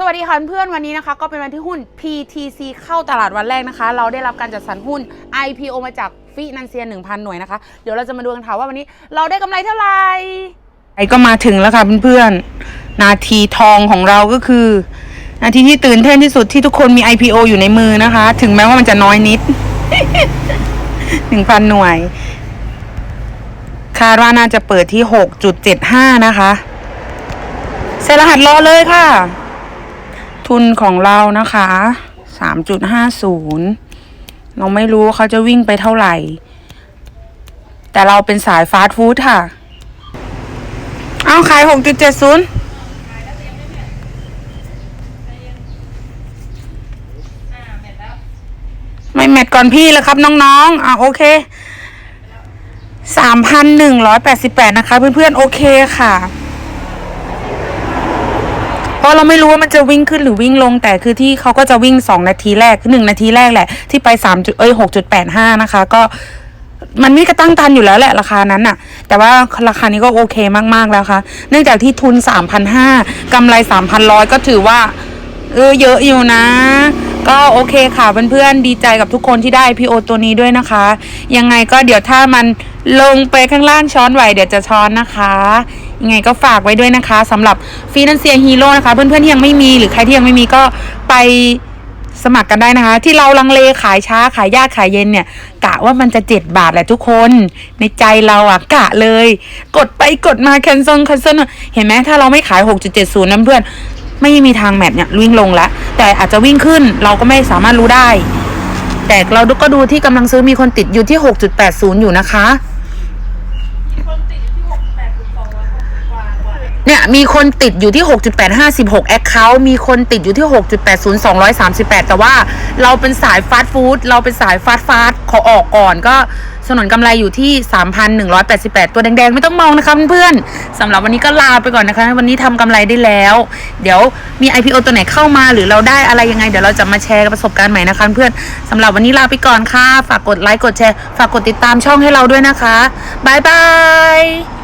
สวัสดีค่ะเพื่อนวันนี้นะคะ ก็เป็นวันที่หุ้น PTC เข้าตลาดวันแรกนะคะ เราได้รับการจัดสรรหุ้น IPO มาจากฟินันเซีย 1,000 หน่วยนะคะ เดี๋ยวเราจะมาดูกันค่ะว่าวันนี้เราได้กำไรเท่าไหร่ไอ้ก็มาถึงแล้วค่ะเพื่อนๆ นาทีทองของเราก็คือ นาทีที่ตื่นเต้นที่สุดที่ทุกคนมี IPO อยู่ในมือนะคะ ถึงแม้ว่ามันจะน้อยนิด 1,000 หน่วย คาดว่าน่าจะเปิดที่ 6.75 นะคะเซ็นรหัสรอเลยค่ะ ทุนของเรานะคะสามจุดห้าศูนย์เราไม่รู้เขาจะวิ่งไปเท่าไหร่ แต่เราเป็นสายฟาสต์ฟู้ดค่ะ เอาขายหกจุดเจ็ดศูนย์ไม่แมทก่อนพี่แล้วครับน้องๆ อะโอเคสามพันหนึ่งร้อยแปดสิบแปดนะคะเพื่อนๆ โอเคค่ะ เพราะเราไม่รู้ว่ามันจะวิ่งขึ้นหรือวิ่งลง แต่คือที่เขาก็จะวิ่งสองนาทีแรกคือหนึ่งนาทีแรกแหละ ที่ไปสามจุดเอ้ยหกจุดแปดห้านะคะ ก็มันไม่กระตั้งตันอยู่แล้วแหละราคานั้นน่ะ แต่ว่าราคานี้ก็โอเคมากๆแล้วค่ะ เนื่องจากที่ทุนสามพันห้ากำไรสามพันร้อยก็ถือว่า เออเยอะอยู่นะ ก็โอเคค่ะเพื่อนๆดีใจกับทุกคนที่ได้พีโอตัวนี้ด้วยนะคะ ยังไงก็เดี๋ยวถ้ามันลงไปข้างล่างช้อนไหวเดี๋ยวจะช้อนนะคะ ยังไงก็ฝากไว้ด้วยนะคะสำหรับฟีนันเซียฮีโร่นะคะ เพื่อนๆที่ยังไม่มีหรือใครที่ยังไม่มีก็ไปสมัครกันได้นะคะ ที่เราลังเลขายช้าขายยากขายเย็นเนี่ย กะว่ามันจะเจ็ดบาทแหละทุกคน ในใจเราอะกะเลย กดไปกดมาแคนเซิลแคนเซิลเห็นไหมถ้าเราไม่ขาย 6.70นะเพื่อนไม่มีทางแมทเนี่ยวิ่งลงแล้วแต่อาจจะวิ่งขึ้นเราก็ไม่สามารถรู้ได้ แต่เราก็ดูที่กำลังซื้อมีคนติดอยู่ที่ 6.80 อยู่นะคะ เนี่ยมีคนติดอยู่ที่ 6.856 Account มีคนติดอยู่ที่ 6.80 238 แต่ว่าเราเป็นสายฟาสต์ฟู้ดเราเป็นสายฟาสต์ฟาสต์ขอออกก่อนก็สนนกำไรอยู่ที่ 3,188 ตัวแดงๆ ไม่ต้องมองนะคะเพื่อนๆสำหรับวันนี้ก็ลาไปก่อนนะคะ วันนี้ทำกำไรได้แล้ว เดี๋ยวมี IPO ตัวไหนเข้ามาหรือเราได้อะไรยังไง เดี๋ยวเราจะมาแชร์ประสบการณ์ใหม่นะคะเพื่อนสำหรับวันนี้ลาไปก่อนค่ะ ฝากกดไลค์กดแชร์ ฝากกดติดตามช่องให้เราด้วยนะคะบายบาย